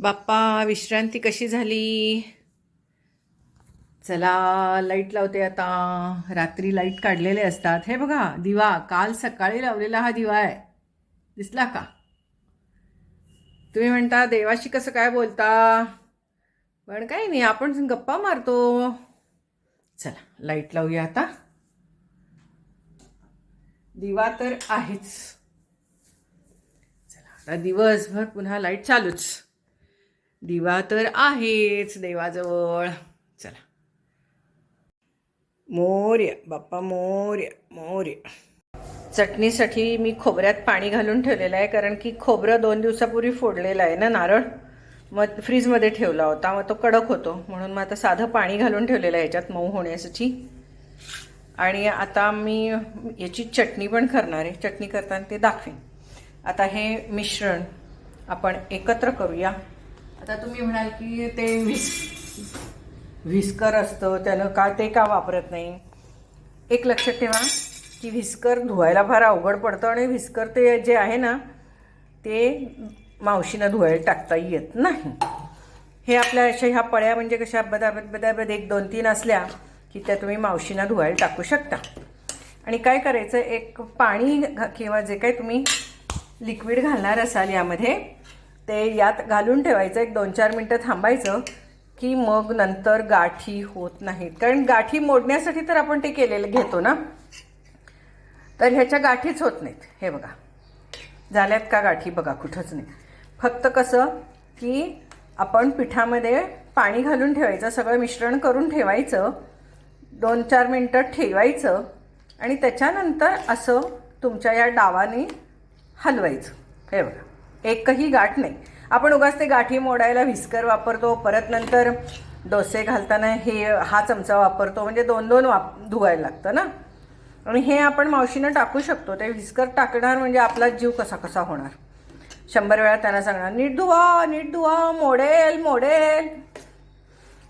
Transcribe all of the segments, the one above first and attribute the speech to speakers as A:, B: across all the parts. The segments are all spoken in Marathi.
A: बाप्पा विश्रांती कशी झाली? चला लाइट लावते आता. रात्री लाइट काढलेले असतात. हे बघा दिवा. काल सकाळी लावलेला हा दिवा आहे. दिसला का? तुम्ही म्हणता देवाशी कसं काय बोलता? पण काही नाही आपण गप्पा मारतो. चला लाइट लावूया आता. दिवा तर आहेच. चला आता दिवसभर पुन्हा लाइट चालूच. दिवा तर आहेच देवाजवळ. चला. मोर्य बाप्पा मोर्य मोर्य. चटणीसाठी मी खोबऱ्यात पाणी घालून ठेवलेलं आहे कारण की खोबरं दोन दिवसापूर्वी फोडलेलं आहे ना नारळ? मग फ्रीजमध्ये ठेवला होता मग तो कडक होतो. म्हणून मग आता साधं पाणी घालून ठेवलेलं आहे याच्यात मऊ होण्यासाठी. आणि आता मी याची चटणी पण करणार आहे. चटणी करताना ते दाखवेन. आता हे मिश्रण आपण एकत्र करूया. आता तुम्ही म्हणाल की ते विस व्हिस्कर असतं त्यानं का ते का वापरत नाही? एक लक्षात ठेवा की व्हिस्कर धुवायला फार अवघड पडतं आणि व्हिस्कर ते जे आहे ना ते मावशीनं धुवायला टाकता येत नाही. हे आपल्या अशा ह्या पळ्या म्हणजे कशा बदाबद बदाबद एक दोन तीन असल्या की त्या तुम्ही मावशीना धुवायला टाकू शकता आणि काय करायचं एक पाणी घा- किंवा जे काही तुम्ही लिक्विड घालणार असाल यामध्ये ते यात घालून ठेवायचं एक दोन चार मिनटं थांबायचं की मग नंतर गाठी होत नाहीत. कारण गाठी मोडण्यासाठी तर आपण ते केलेलं घेतो ना? तर ह्याच्या गाठीच होत नाहीत. हे बघा. झाल्यात का गाठी? बघा कुठंच नाही. फक्त कसं की आपण पिठामध्ये पाणी घालून ठेवायचं सगळं मिश्रण करून ठेवायचं दोन चार मिनटं ठेवायचं आणि त्याच्यानंतर असं तुमच्या या डावाने हलवायचं. हे बघा. एकही गाठ नाही. आपण उगाच ते गाठी मोडायला व्हिस्कर वापरतो परत नंतर डोसे घालताना हे हा चमचा वापरतो म्हणजे दोन दोन वाप धुवायला लागतं ना? आणि हे आपण मावशीनं टाकू शकतो. ते व्हिस्कर टाकणार म्हणजे आपला जीव कसा कसा होणार? शंभर वेळा त्यांना सांगणार नीट धुवा नीट धुवा मोडेल मोडेल.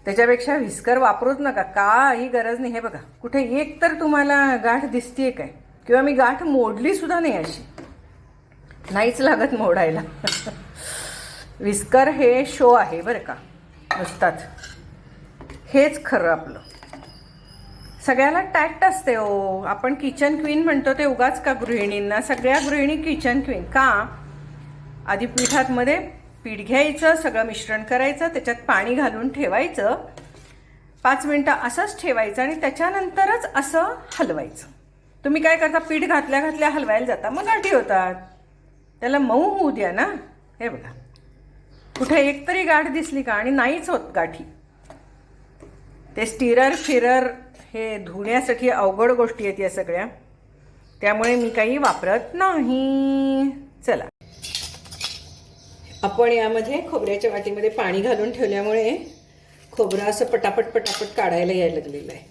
A: त्याच्यापेक्षा व्हिस्कर वापरूच नका. काही गरज नाही. हे बघा कुठे एक तर तुम्हाला गाठ दिसतीये काय? किंवा मी गाठ मोडली सुद्धा नाही अशी. नाहीच लागत मोडायला. विस्कर हे शो आहे बरं का नुसताच. हेच खरं आपलं. सगळ्याला टॅक्ट असते हो. आपण किचन क्वीन म्हणतो ते उगाच का गृहिणींना? सगळ्या गृहिणी किचन क्वीन. का? आधी पिठातमध्ये पीठ घ्यायचं सगळं मिश्रण करायचं त्याच्यात पाणी घालून ठेवायचं. पाच मिनटं असंच ठेवायचं आणि त्याच्यानंतरच असं हलवायचं. तुम्ही काय करता? पीठ घातल्या घातल्या हलवायला जाता. मग गाठी होतात. त्याला मऊ होऊ द्या ना. हे बघा. कुठे एक तरी गाठ दिसली का? आणि नाहीच होत गाठी. ते स्टिरर फिरर हे धुण्यासाठी अवघड गोष्टी आहेत या सगळ्या. त्यामुळे मी काही वापरत नाही. चला. आपण यामध्ये खोबऱ्याच्या वाटीमध्ये पाणी घालून ठेवल्यामुळे खोबरं असं पटापट पटापट काढायला यायला लागलेलं आहे.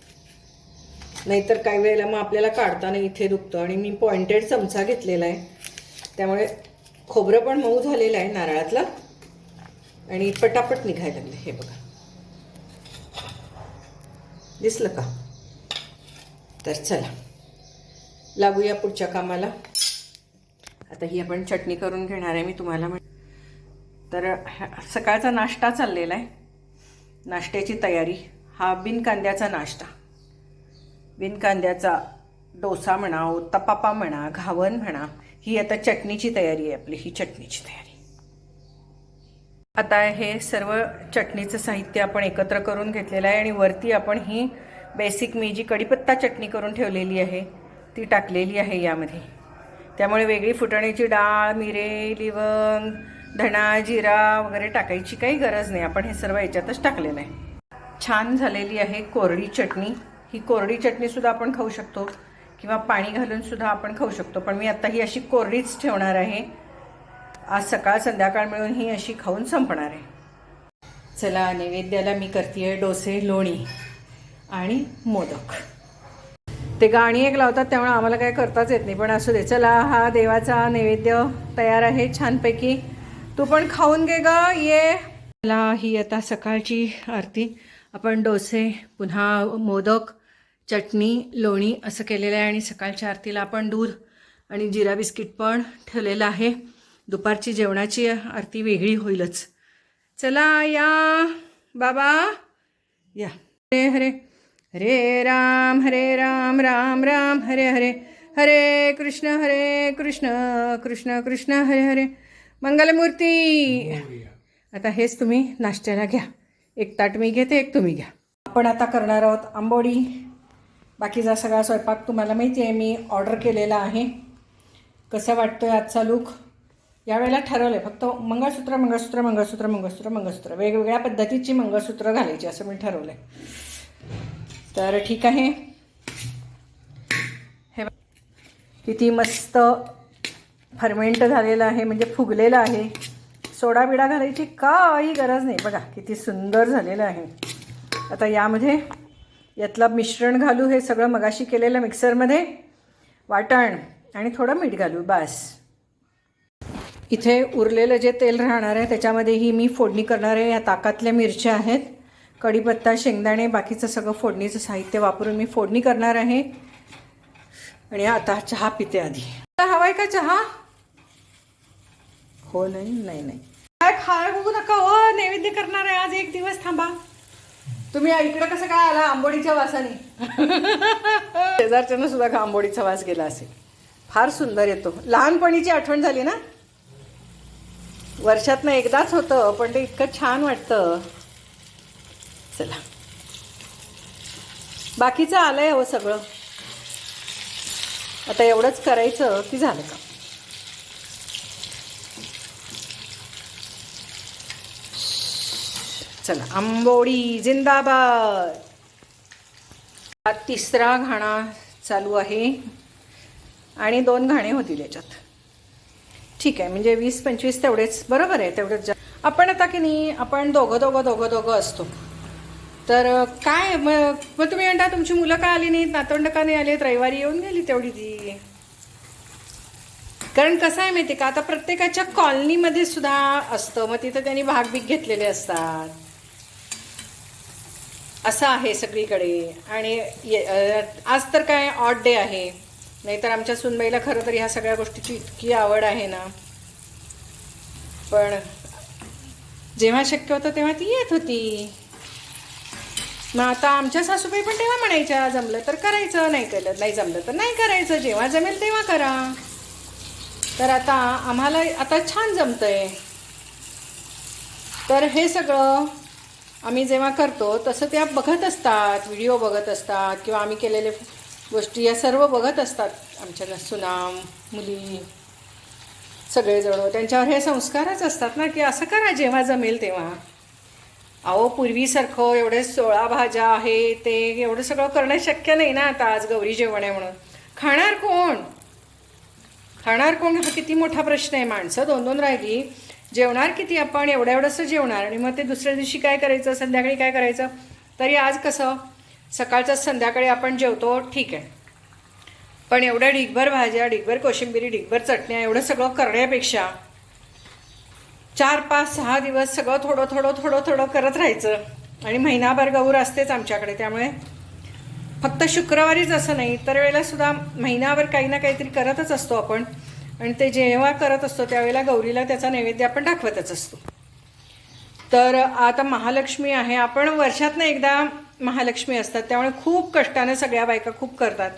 A: नाहीतर काही वेळेला मग आपल्याला काढताना इथे दुखतं. आणि मी पॉइंटेड चमचा घेतलेला आहे. त्यामुळे खोबरं पण मऊ झालेलं आहे नारळातलं. आणि पटापट निघायला लागले हे बघा. दिसलं का? तर चला. लागूया पुढच्या कामाला. आता ही आपण चटणी करून घेणार आहे मी तुम्हाला म्हण तर ह्या- सकाळचा नाश्ता चाललेला आहे. नाश्त्याची तयारी. हा बिन कांद्याचा नाश्ता. बिन कांद्याचा डोसा म्हणा तपापा म्हणा घावन म्हणा. ही आता चटणीची तयारी आहे आपली ही चटणीची तयारी. आता हे सर्व चटणीचं साहित्य आपण एकत्र करून घेतलेलं आहे आणि वरती आपण ही बेसिक मी जी कढीपत्ता चटणी करून ठेवलेली आहे. ती टाकलेली आहे यामध्ये. त्यामुळे वेगळी फुटण्याची डाळ मिरे लिवंग धणा जिरा वगैरे टाकायची काही गरज नाही. आपण हे सर्व याच्यातच टाकलेलं आहे. छान झालेली आहे कोरडी चटणी. ही कोरडी चटणीसुद्धा आपण खाऊ शकतो. किंवा पाणी घालूनसुद्धा आपण खाऊ शकतो. पण मी आता ही अशी कोरडीच ठेवणार आहे. आज सकाळ संध्याकाळ मिळून ही अशी खाऊन संपणार आहे. चला नैवेद्याला मी करते आहे डोसे लोणी आणि मोदक. ते गाणी एक लावतात त्यामुळे आम्हाला काय करताच येत नाही. पण असू दे. चला हा देवाचा नैवेद्य तयार आहे छानपैकी. तू पण खाऊन घे ग ये. मला ही आता सकाळची आरती. आपण डोसे पुन्हा मोदक चटणी लोणी असं केलेलं आहे आणि सकाळच्या आरतीला आपण दूध आणि जिरा बिस्किट पण ठेवलेलं आहे. दुपारची जेवणाची आरती वेगळी होईलच. चला या. बाबा. या. हरे हरे. हरे राम हरे राम राम राम हरे हरे. हरे कृष्ण हरे कृष्ण कृष्ण कृष्ण हरे हरे. मंगलमूर्ती. आता हेच तुम्ही नाश्त्याला घ्या. एक ताट मी घेते एक तुम्ही घ्या. आपण आता करणार आहोत आंबोडी. बाकीचा सगळा स्वयंपाक तुम्हाला माहिती आहे मी ऑर्डर केलेला आहे. कसं आहे आजचा लुक यावेळेला ठरवलं आहे फक्त मंगळसूत्र मंगळसूत्र मंगळसूत्र मंगळसूत्र मंगळसूत्र. वेगवेगळ्या पद्धतीची मंगळसूत्र घालायची असं मी ठरवलं आहे तर ठीक आहे. हे किती मस्त फर्मेंट झालेलं आहे म्हणजे फुगलेलं आहे. सोडा बिडा घालायची काही गरज नाही. बघा किती सुंदर झालेलं आहे. आता यामध्ये यातलं मिश्रण घालू हे सगळं मगाशी केलेलं मिक्सरमध्ये. वाटण आणि थोडं मीठ घालू बास. इथे उरलेलं जे तेल राहणार आहे त्याच्यामध्येही मी फोडणी करणार आहे. या ताकातल्या मिरच्या आहेत कढीपत्ता शेंगदाणे बाकीचं सगळं फोडणीचं साहित्य वापरून मी फोडणी करणार आहे. आणि आता चहा पिते आधी. हवाय का चहा? हो नाही नाही नाही. काय खाय बघू नका हो नैवेद्य करणार आहे आज एक दिवस थांबा. तुम्ही इकडे कसं काय आला? आंबोडीच्या वासाने. शेजारच्यानं सुद्धा का आंबोडीचा वास गेला असेल. फार सुंदर येतो. लहानपणीची आठवण झाली ना? वर्षातनं एकदाच होतं पण ते इतकं छान वाटतं. चला. बाकीचं आलंय हो सगळं. आता एवढंच करायचं की झालं का चला आंबोडी जिंदाबाद. हा तिसरा घाणा चालू आहे. आणि दोन घाणे होतील याच्यात. ठीक आहे म्हणजे वीस पंचवीस तेवढेच बरोबर आहे तेवढेच जा. आपण आता की नाही आपण दोघं दोघं दोघं दोघं असतो. तर काय मग मग तुम्ही म्हणता तुमची मुलं का आली नाहीत नातवंड का नाही आलीत रविवारी येऊन गेली तेवढी ती. कारण कसं आहे माहिती का? आता प्रत्येकाच्या कॉलनीमध्ये सुद्धा असतं. मग तिथं त्यांनी भाग बीग घेतलेले असतात. असं आहे सगळीकडे. आणि ये- आज तर काय ऑड डे आहे. नाहीतर आमच्या सुनबाईला खरं तर ह्या सगळ्या गोष्टीची इतकी आवड आहे ना. पण जेव्हा शक्य होतं तेव्हा ती येत होती. मग आता आमच्या सासूबाई पण तेव्हा म्हणायच्या जमलं तर करायचं नाही केलं नाही जमलं तर नाही करायचं. जेव्हा जमेल तेव्हा करा. तर आता आम्हाला आता छान जमतंय. तर हे सगळं आम्ही जेव्हा करतो तसं त्या बघत असतात व्हिडिओ बघत असतात किंवा आम्ही केलेले गोष्टी या सर्व बघत असतात. आमच्या सुनाम मुली सगळेजण त्यांच्यावर हे संस्कारच असतात ना की असं करा जेव्हा जमेल तेव्हा. अहो पूर्वीसारखं एवढे सोळा भाज्या आहे ते एवढं सगळं करणं शक्य नाही ना आता आज गौरी जेवण आहे म्हणून. खाणार कोण? खाणार कोण? हा किती मोठा प्रश्न आहे. माणसं दोन दोन राहिली जेवणार किती आपण? एवढं एवढंसं जेवणार. आणि मग ते दुसऱ्या दिवशी काय करायचं? संध्याकाळी काय करायचं? तरी आज कसं? सकाळचं संध्याकाळी आपण जेवतो. ठीक आहे. पण एवढ्या ढिगभर भाज्या ढिगभर कोशिंबिरी ढिगभर चटण्या एवढं सगळं करण्यापेक्षा चार पाच सहा दिवस सगळं थोडं थोडं थोडं थोडं करत राहायचं. आणि महिनाभर गौर असतेच आमच्याकडे. त्यामुळे फक्त शुक्रवारीच असं नाही इतर वेळेला सुद्धा महिनाभर काही ना काहीतरी करतच असतो आपण. आणि ते जेव्हा करत असतो त्यावेळेला गौरीला त्याचा नैवेद्य आपण दाखवतच असतो. तर आता महालक्ष्मी आहे. आपण वर्षातनं एकदा महालक्ष्मी असतात. त्यामुळे खूप कष्टाने सगळ्या बायका खूप करतात.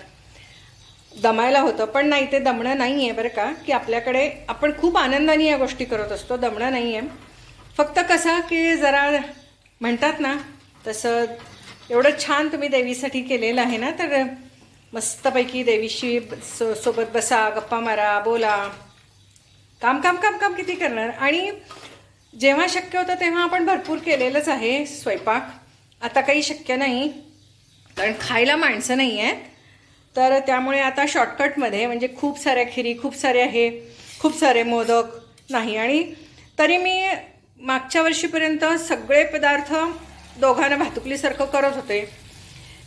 A: दमायला होतं पण नाही ते दमणं नाही आहे बरं का की आपल्याकडे आपण खूप आनंदाने या गोष्टी करत असतो. दमणं नाही आहे फक्त कसं की जरा म्हणतात ना तसं एवढं छान तुम्ही देवीसाठी केलेलं आहे ना तर मस्तपैकी देवीशी सो सोबत बसा गप्पा मारा बोला. काम काम काम काम किती करणार? आणि जेव्हा शक्य होतं तेव्हा आपण भरपूर केलेलंच आहे स्वयंपाक. आता काही शक्य नाही कारण खायला माणसं नाही आहेत. तर त्यामुळे आता शॉर्टकटमध्ये म्हणजे खूप साऱ्या खिरी खूप सारे आहे खूप सारे मोदक नाही. आणि तरी मी मागच्या वर्षीपर्यंत सगळे पदार्थ दोघांना भातुकलीसारखं करत होते.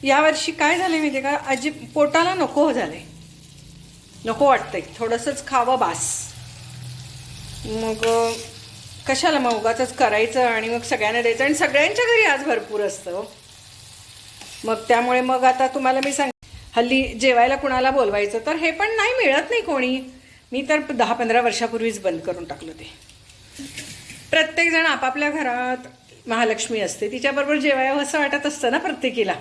A: यावर्षी काय झालं माहिती आहे का? अजिब पोटाला नको झालं आहे नको वाटतंय. थोडंसंच खावं बास. मग कशाला मग उगाच करायचं आणि मग सगळ्यांना द्यायचं? आणि सगळ्यांच्या घरी आज भरपूर असतं हो. मग त्यामुळे मग आता तुम्हाला मी सांग हल्ली जेवायला कुणाला बोलवायचं? तर हे पण नाही मिळत नाही कोणी. मी तर दहा पंधरा वर्षापूर्वीच बंद करून टाकलं ते. प्रत्येकजण आपापल्या घरात महालक्ष्मी असते. तिच्याबरोबर जेवायला असं वाटत असतं ना प्रत्येकीला?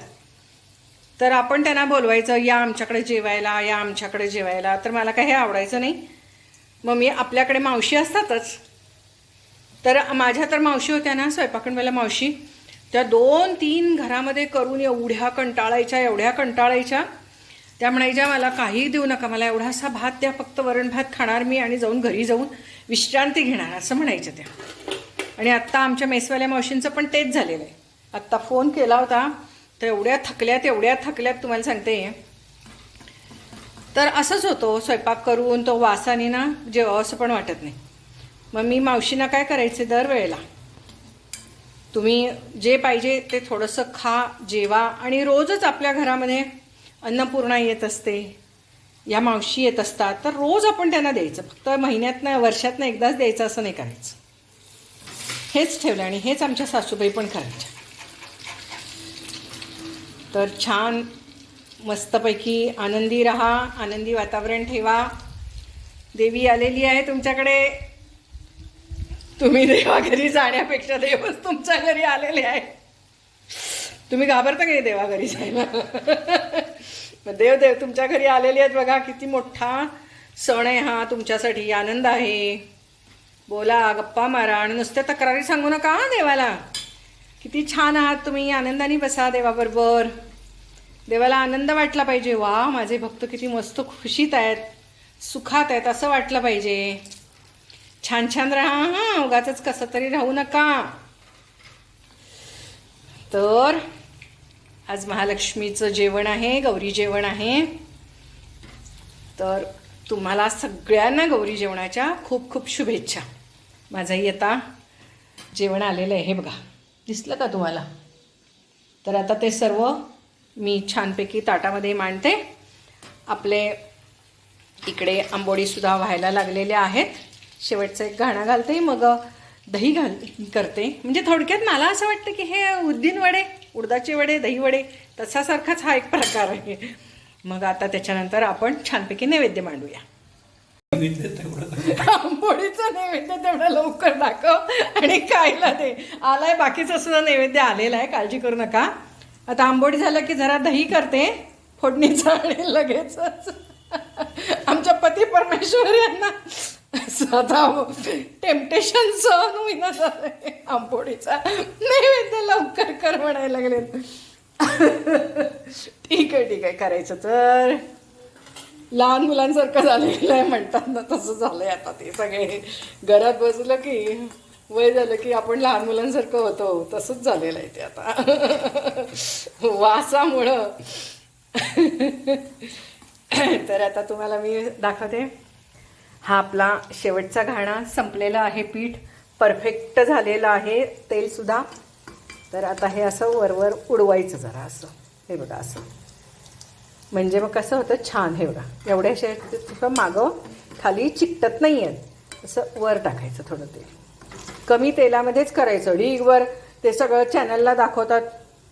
A: तर आपण त्यांना बोलवायचं या आमच्याकडे जेवायला या आमच्याकडे जेवायला. तर मला काही आवडायचं नाही. मग मी आपल्याकडे मावशी असतातच. तर माझ्या तर मावशी होत्या ना स्वयंपाकणवाल्या मावशी. त्या दोन तीन घरामध्ये करून एवढ्या कंटाळायच्या एवढ्या कंटाळायच्या. त्या म्हणायच्या मला काही देऊ नका मला एवढासा भात द्या फक्त वरण भात खाणार मी आणि जाऊन घरी जाऊन विश्रांती घेणार असं म्हणायच्या त्या. आणि आत्ता आमच्या मेसवाल्या मावशींचं पण तेच झालेलं आहे. आत्ता फोन केला होता तर एवढ्या थकल्यात एवढ्या थकल्यात तुम्हाला सांगते. तर असंच होतो स्वयंपाक करून तो वासाने ना जेवावं असं पण वाटत नाही. मग मी मावशींना काय करायचे दरवेळेला? तुम्ही जे पाहिजे ते थोडंसं खा जेवा आणि रोजच आपल्या घरामध्ये अन्नपूर्णा येत असते. या मावशी येत असतात तर रोज आपण त्यांना द्यायचं. फक्त महिन्यातनं वर्षातनं एकदाच द्यायचं असं नाही करायचं. हेच ठेवलं आणि हेच आमच्या सासूबाई पण करायच्या. तर छान मस्तपैकी आनंदी राहा आनंदी वातावरण ठेवा. देवी आलेली आहे तुमच्याकडे. तुम्ही देवाघरी जाण्यापेक्षा देवच तुमच्या घरी आलेले आहे तुम्ही घाबरता का देवाघरी जायला? मग देव देव तुमच्या घरी आलेले आहेत बघा किती मोठा सण आहे हा तुमच्यासाठी आनंद आहे. बोला गप्पा मारा आणि नुसत्या तक्रारी सांगू नका देवाला. किती छान आहात तुम्ही आनंदाने बसा देवाबरोबर देवाला आनंद वाटला पाहिजे. वा माझे भक्त किती मस्त खुशीत आहेत सुखात आहेत असं वाटलं पाहिजे. छान छान राहा. हां उगाच कसं तरी राहू नका. तर आज महालक्ष्मीचं जेवण आहे गौरी जेवण आहे. तर तुम्हाला सगळ्यांना गौरी जेवणाच्या खूप खूप शुभेच्छा. माझाही आता जेवण आलेलं आहे हे बघा. दिसलं का तुम्हाला? तर आता ते सर्व मी छानपैकी ताटामध्ये मांडते. आपले इकडे आंबोडीसुद्धा व्हायला लागलेल्या आहेत. शेवटचं एक घाणा घालते मग दही घाल करते. म्हणजे थोडक्यात मला असं वाटतं की हे उद्दीन वडे उडदाचे वडे दही वडे तसासारखाच हा एक प्रकार आहे. मग आता त्याच्यानंतर आपण छानपैकी नैवेद्य मांडूया. आंबोळीचं नैवेद्य तेवढं लवकर दाखव आणि खायला दे. आलाय बाकीचं सुद्धा नैवेद्य आलेला आहे काळजी करू नका. आता आंबोळी झालं की जरा दही करते फोडणीचं आणि लगेचच. आमच्या पती परमेश्वर यांना स्वतः टेम्पटेशन सहन होईना झालंय. आंबोळीचा नैवेद्य लवकर कर म्हणायला लागले ठीक आहे ठीक आहे करायचं तर. लहान मुलांसारखं झालेलं आहे म्हणतात ना तसं झालंय आता ते सगळे. घरात बसलं की वय झालं की आपण लहान मुलांसारखं होतो. तसंच झालेलं आहे ते आता. वासामुळं. तर आता तुम्हाला मी दाखवते. हा आपला शेवटचा घाणा संपलेला आहे पीठ. परफेक्ट झालेलं आहे तेलसुद्धा तर आता हे असं वरवर उडवायचं जरा असं. हे बघा असं. म्हणजे मग कसं होतं छान हे बघा. एवढ्या शे मागं खाली चिकटत नाही आहेत असं वर टाकायचं थोडं तेल. कमी तेलामध्येच करायचं. ढीगवर ते सगळं चॅनलला दाखवतात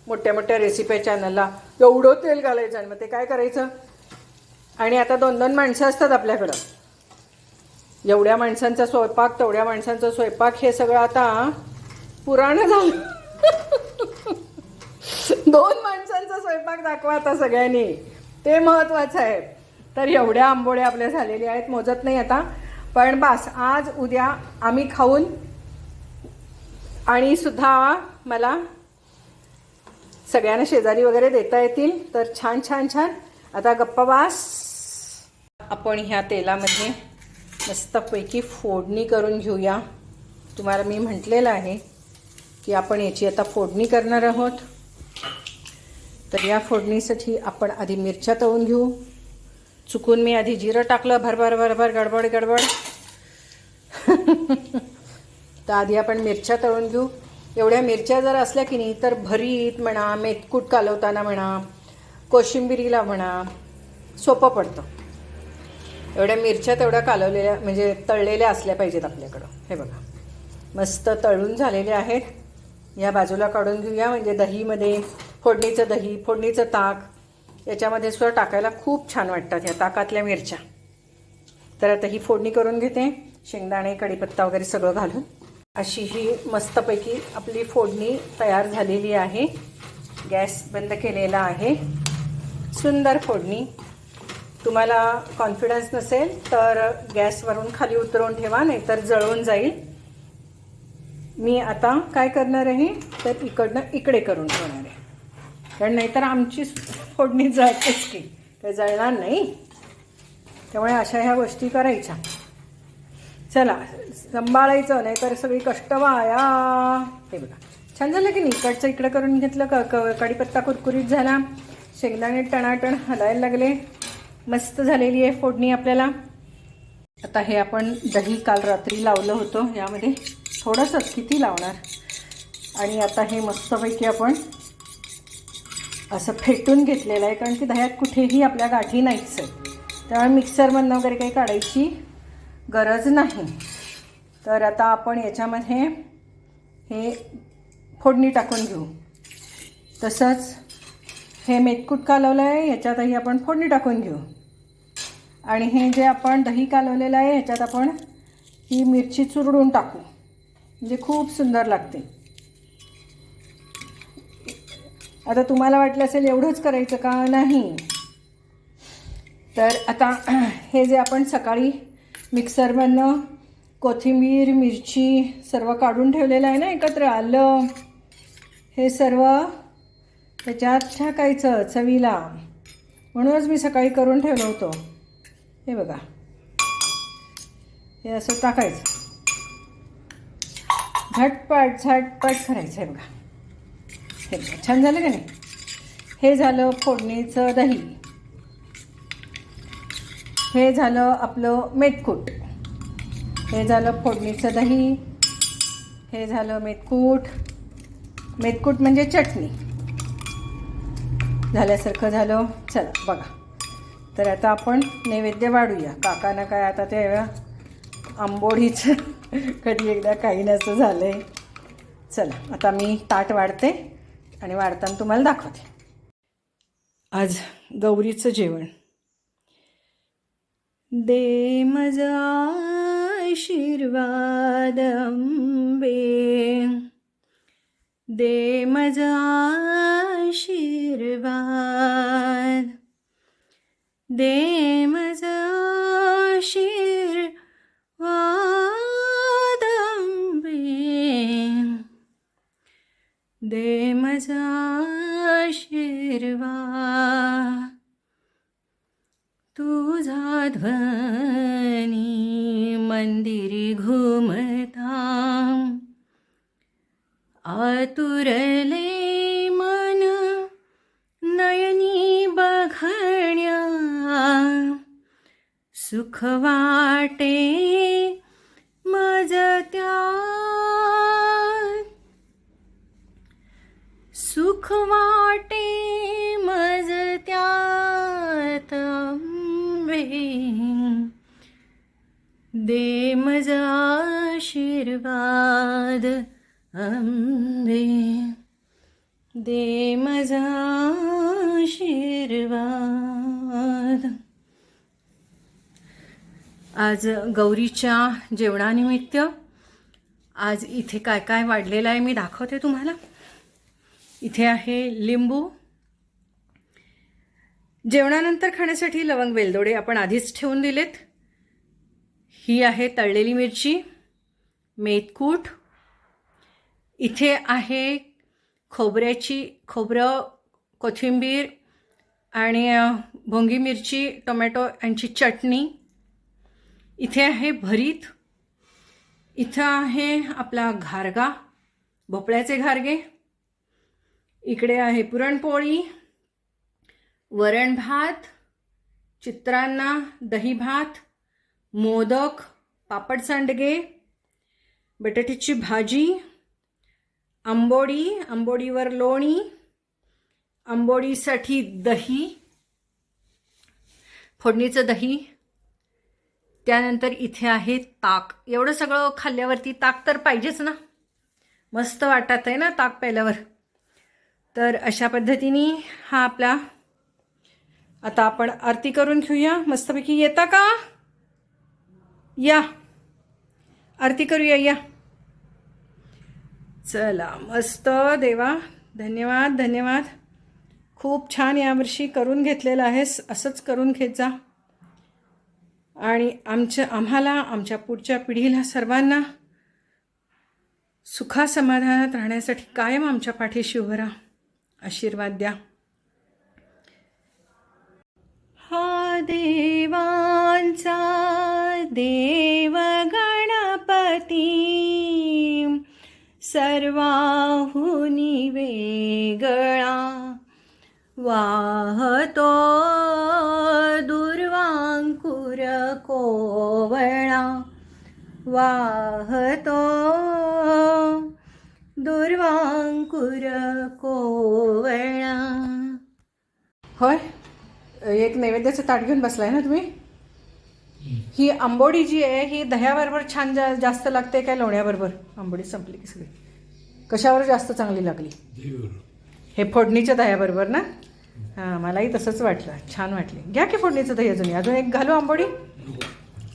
A: मोठ्या मोठ्या रेसिपी चॅनलला एवढं तेल घालायचं आणि मग ते काय करायचं? आणि आता दोन दोन माणसं असतात आपल्याकडं. एवढ्या माणसांचा स्वयंपाक तेवढ्या माणसांचा स्वयंपाक हे सगळं आता पुराणं झालं. दोन माणसांचा स्वयंपाक दाखवा आता सगळ्यांनी. ते महत्वाचं आहे. तर एवढ्या आंबोळ्या आपल्या झालेल्या आहेत मोजत नाही आता. पण बास आज उद्या आम्ही खाऊन आणि सुद्धा मला सगळ्यांना शेजारी वगैरे देता येतील. तर छान छान छान. आता गप्पा बास. आपण ह्या तेलामध्ये मस्तपैकी फोडणी करून घेऊया. तुम्हाला मी म्हटलेलं आहे की आपण याची आता फोडणी करणार आहोत. तर या फोडणीसाठी आपण आधी मिरच्या तळून घेऊ. चुकून मी आधी जिरं टाकलं. भरभर भरभर गडबड गडबड. तर आधी आपण मिरच्या तळून घेऊ. एवढ्या मिरच्या जर असल्या की नाही तर भरीत म्हणा मेथकूट कालवताना म्हणा कोशिंबिरीला म्हणा सोपं पडतं. एवढ्या मिरच्या तेवढ्या कालवलेल्या म्हणजे तळलेल्या असल्या पाहिजेत आपल्याकडं. हे बघा. मस्त तळून झालेले आहेत. या बाजूला काढून घेऊया म्हणजे दहीमध्ये फोडणीचं दही फोडणीचं ताक याच्यामध्ये सुद्धा टाकायला खूप छान वाटतात ह्या ताकातल्या मिरच्या. तर आता ही फोडणी करून घेते शेंगदाणे कढीपत्ता वगैरे सगळं घालून. अशी ही मस्तपैकी आपली फोडणी तयार झालेली आहे. गॅस बंद केलेला आहे. सुंदर फोडणी. तुम्हाला कॉन्फिडन्स नसेल तर गॅसवरून खाली उतरवून ठेवा नाहीतर जळून जाईल. मी आता काय करणार आहे? तर इकडनं इकडे करून ठेवणार आहे. कारण नाहीतर आमची फोडणी जळतेच की. काही जळणार नाही. त्यामुळे अशा ह्या गोष्टी करायच्या. चला सांभाळायचं नाही तर सगळी कष्ट वाया. हे बघा. छान झालं की नाही? इकडचं इकडं करून घेतलं क क कढीपत्ता कुरकुरीत झाला. शेंगदाणे टणाटण हलायला लागले. मस्त झालेली आहे फोडणी आपल्याला. आता हे आपण दही काल रात्री लावलं होतं. यामध्ये थोडंसंच किती लावणार? आणि आता हे मस्तपैकी आपण असं फेटून घेतलेलं आहे कारण की दह्यात कुठेही आपल्या गाठी नाहीच आहे त्यामुळे मिक्सरमधनं वगैरे काही काढायची गरज नाही. तर आता आपण याच्यामध्ये हे फोडणी टाकून घेऊ. तसंच हे मेथकूट कालवलं आहे याच्यातही आपण फोडणी टाकून घेऊ. आणि हे जे आपण दही कालवलेलं आहे ह्याच्यात आपण ही मिरची चुरडून टाकू. म्हणजे खूप सुंदर लागते. आता तुम्हाला वाटलं असेल एवढंच करायचं का? नाही. तर आता हे जे आपण सकाळी मिक्सरमधनं कोथिंबीर मिरची सर्व काढून ठेवलेलं आहे ना एकत्र आलं. हे सर्व त्याच्यात टाकायचं चवीला. म्हणूनच मी सकाळी करून ठेवलं होतं. हे बघा. हे असं टाकायचं. झटपट झटपट करायचं आहे बघा. हे छान झालं का नाही? हे झालं फोडणीचं दही. हे झालं आपलं मेटकूट. हे झालं फोडणीचं दही. हे झालं मेटकूट. मेटकूट म्हणजे चटणी. झाल्यासारखं झालं. चला बघा. तर आता आपण नैवेद्य वाढूया. काकानं काय आता ते आंबोडीचं कधी एकदा काही नसं झालं आहे चला आता मी ताट वाढते. आणि वाढताना तुम्हाला दाखवते. आज गौरीचं जेवण. दे मजा आशीर्वाद अंबे. दे मजा आशीर्वाद. दे मजा आशीर्वाद दे मजा आशीर्वाद. तुझा ध्वनी मंदिरी घुमता. आतुरले मन नयनी बघण्या. सुख सुख वाटे मज त्यात अंबे दे मज आशीर्वाद अंबे दे मज आशीर्वाद. आज गौरीच्या जेवणानिमित्त आज इथे काय काय वाढलेलं आहे मी दाखवते तुम्हाला. इथे आहे लिंबू. जेवणानंतर खाण्यासाठी लवंग वेलदोडे आपण आधीच ठेवून दिलेत. ही आहे तळलेली मिरची मेथकूट. इथे आहे खोबऱ्याची खोबरं कोथिंबीर आणि भोंगी मिरची टोमॅटो यांची चटणी. इथे आहे भरीत. इथं आहे आपला घारगा भोपळ्याचे घारगे. इकडे आहे पुरणपोळी वरण भात चित्रांना दही भात मोदक पापड सांडगे बटाट्याची भाजी आंबोडी आंबोडीवर लोणी आंबोडीसाठी दही फोडणीचं दही त्यानंतर इथे आहे ताक. एवढं सगळं खाल्ल्यावरती ताक तर पाहिजेच ना. मस्त वाटत आहे ना ताक प्यायल्यावर. तर अशा पद्धतीने हा आपला आता आपण आरती करून घेऊया. मस्तपैकी येता का? या. आरती करूया या. चला मस्त देवा. धन्यवाद धन्यवाद. खूप छान यावर्षी करून घेतलेलं आहेस. असंच करून घेत जा. आणि आमच्या आम्हाला आमच्या पुढच्या पिढीला सर्वांना सुखासमाधानात राहण्यासाठी कायम आमच्या पाठीशी उभं राहा. आशीर्वाद द्या. हा देवांचा देव गणपती सर्वाहुनी वेगळा वाहतो दुर्वांकुर कोवळा वाहतो दुर्वांकुर कोवळा होय? एक नैवेद्याचं ताट घेऊन बसलाय ना तुम्ही? ही आंबोडी जी आहे ही दह्याबरोबर छान जा जास्त लागते काय लोण्याबरोबर? आंबोडी संपली की सगळी. कशावर जास्त चांगली लागली? हे फोडणीच्या दह्याबरोबर ना? हां मलाही तसंच वाटलं. छान वाटले. घ्या की फोडणीचं दही अजून अजून एक घालू आंबोडी?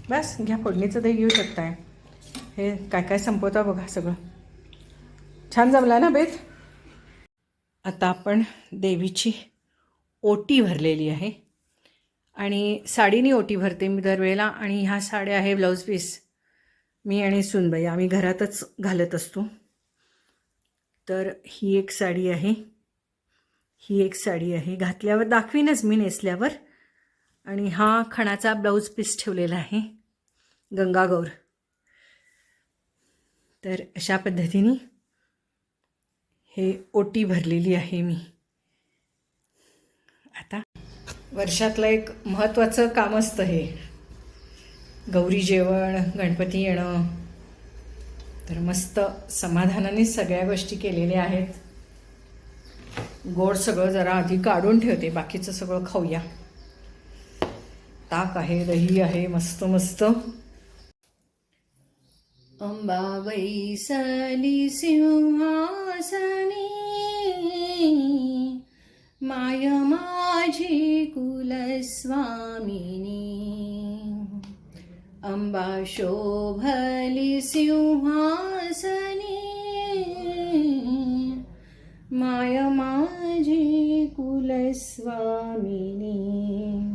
A: बस घ्या फोडणीचं दही घेऊ शकताय. हे काय काय संपवता बघा सगळं. छान जमला ना बेत? आता आपण देवीची ओटी भरलेली आहे. आणि साडीने ओटी भरते मी दरवेळेला आणि ह्या साड्या आहे ब्लाऊज पीस. मी आणि सुनबाई आम्ही घरातच घालत असतो. तर ही एक साडी आहे. ही एक साडी आहे. घातल्यावर दाखवीनच मी नेसल्यावर. आणि हा खणाचा ब्लाऊज पीस ठेवलेला आहे. गंगागौर. तर अशा पद्धतीने हे ओटी भरलेली आहे मी. आता वर्षातलं एक महत्त्वाचं काम असतं हे. गौरी जेवण गणपती येणं. तर मस्त समाधानाने सगळ्या गोष्टी केलेल्या आहेत. गोड सगळं जरा आधी काढून ठेवते बाकीचं सगळं खाऊया. ताक आहे दही आहे मस्त मस्त. अंबाबाई सली सिंहासनी माय माझी कुलस्वामिनी. अंबा शोभली सिंहासनी माय माझी कुलस्वामिनी.